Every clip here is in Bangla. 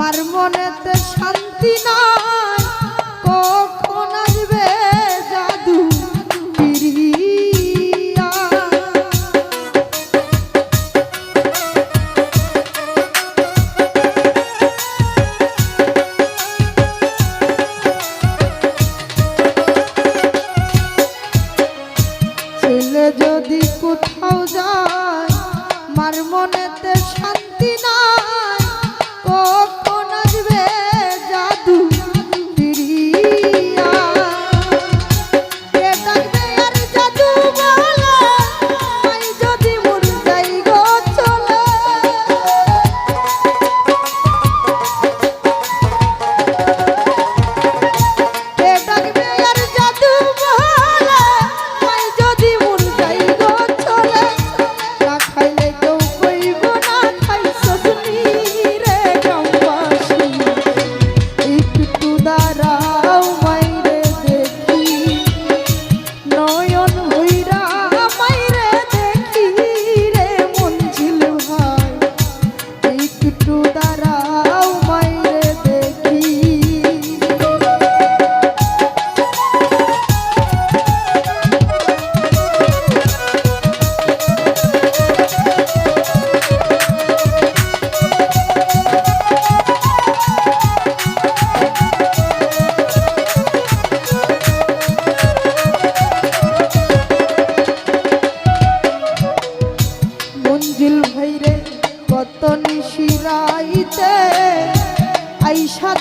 আমার মনেতে শান্তি নাই। কখন আসবে জাদু ছেলে যদি কোথাও যায় মার মনে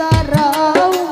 তারাও